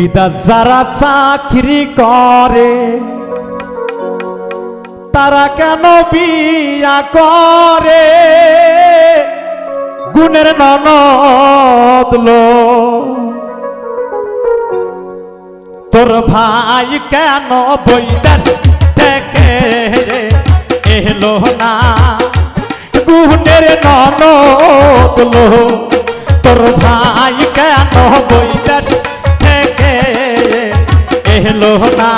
বিদাস যারা চাকরি করে, তারা কেন বিয়া করে? গুণের ননদ লো। তোর ভাই কেন বৈদাস থেকে এলো না? গুণের ননদ লো। তোর ভাই কেন বৈদাস এলো না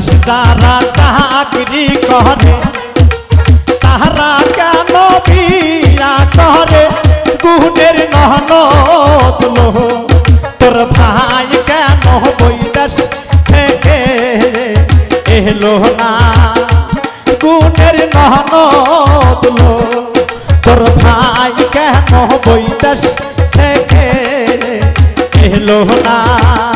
দাস তারা চাকরি করে তাহারা কেন বিয়া করে? গুণের নহনত লো। তোর ভাই কেন বৈদাস থেকে এলো না? গুণের নহনত লো। তোর ভাই কেন বৈদাস থেকে এলো না?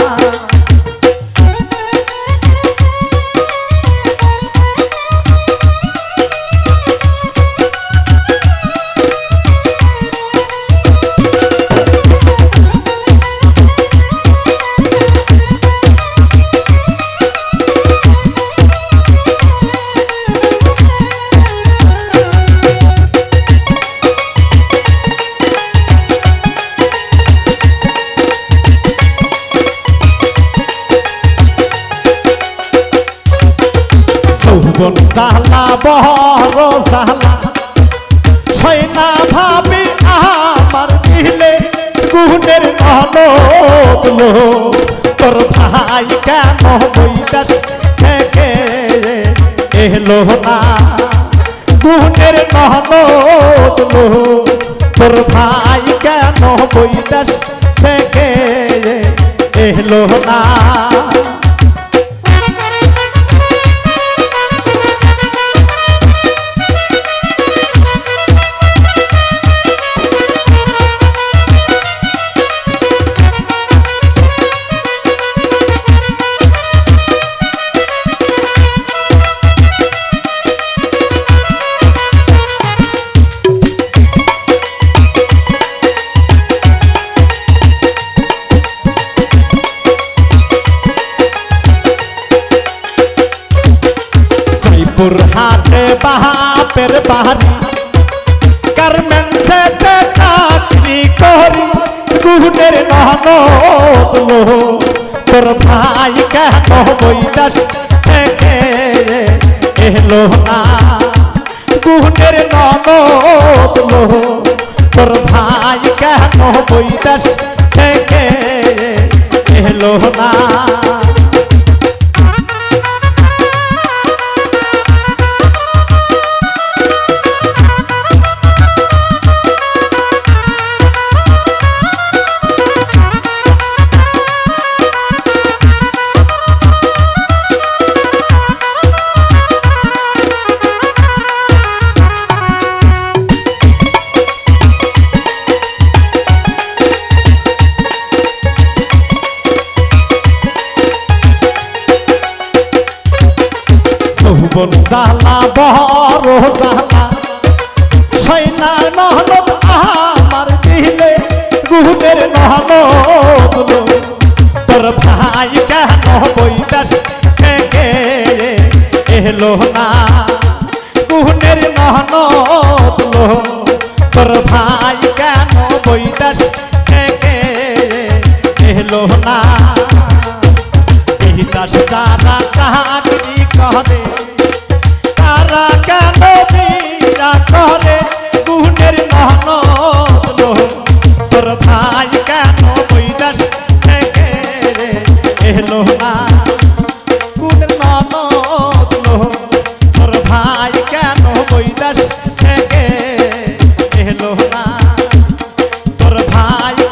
যৌবন জালা বহর জালা। সৈনা ভাবি আমার দিলে গুণের নহলত তোর ভাই কেন বৈদাস থেকে এলো না? গুণের নহলত তোর ভাই কেন বৈদাস থেকে এলো না? জয়পুর হাটে বাহাপের বাহারি। গার্মেন্টসে চাকরি করি গুণের নহনত লো তোর ভাই কেন বৈদাস থেকে এলো না? গুণের নহনত লো তোর ভাই কেন বৈদাস থেকে এলো না? জালা বড় জালা। সৈনা নহনত আমার দিলে গুণের নহনত তোর ভাই কেন বৈদাস থেকে এলো না। গুণের নহনত তোর ভাই কেন বৈদাস থেকে এলো না। ay